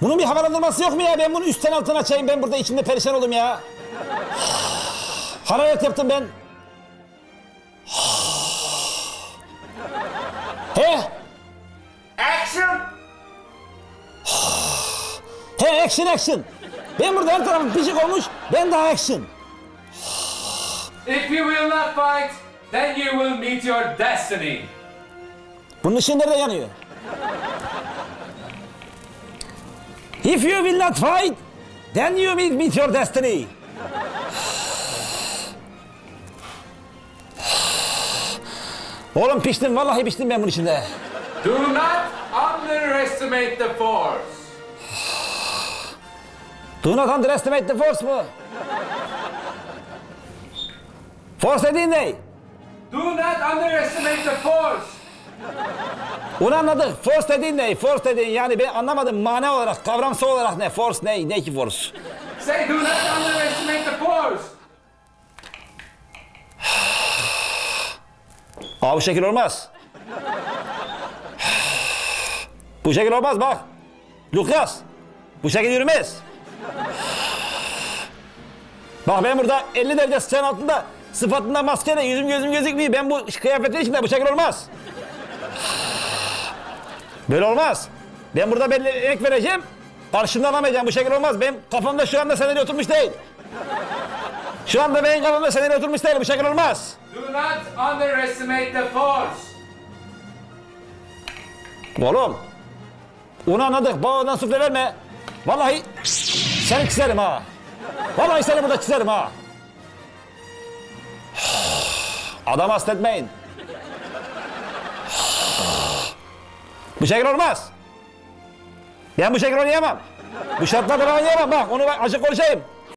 Bunun bir havalandırması yok mu ya? Ben bunu üstten altına açayım. Ben burada içinde perişan oldum ya. Hararet yaptım ben. He? Action! He action action. Ben burada her tarafım pişik olmuş. Ben daha action. If you will not fight, then you will meet your destiny. Bunun ışığı nerede yanıyor? If you will not fight, then you will meet your destiny. Oğlum piştim, vallahi piştim ben bunun içinde. Do not underestimate the force. Do not underestimate the force mu? Force dediğin ne? Do not underestimate the force. Onu anladık. Force dediğin ne? Force dediğin yani ben anlamadım mana olarak, kavramsal olarak ne? Force ne? Ne ki force? Say, do not underestimate the force. Aa bu şekil olmaz. Bu şekil olmaz bak. Lukas. Bu şekil yürümez. Bak ben burada 50 derece sıcağın altında sıfatında maskeyle yüzüm gözüm gözükmüyor. Ben bu kıyafetin içinde bu şekil olmaz. Böyle olmaz. Ben burada belli emek vereceğim. Karşımda alamayacağım. Bu şekil olmaz. Benim kafamda şu anda senaryo oturmuş değil. Şu anda benim kafamda senaryo oturmuş değil. Bu şekil olmaz. Do not underestimate the force. Oğlum. Onu anladık. Bana ondan sufle verme. Vallahi seni çizerim ha. Vallahi seni burada çizerim ha. Adam hasta Bu şekil olmaz. Ben bu şekil oynayamam. Bu şartlarda ben oynayamam. Bak onu ben açık konuşayım.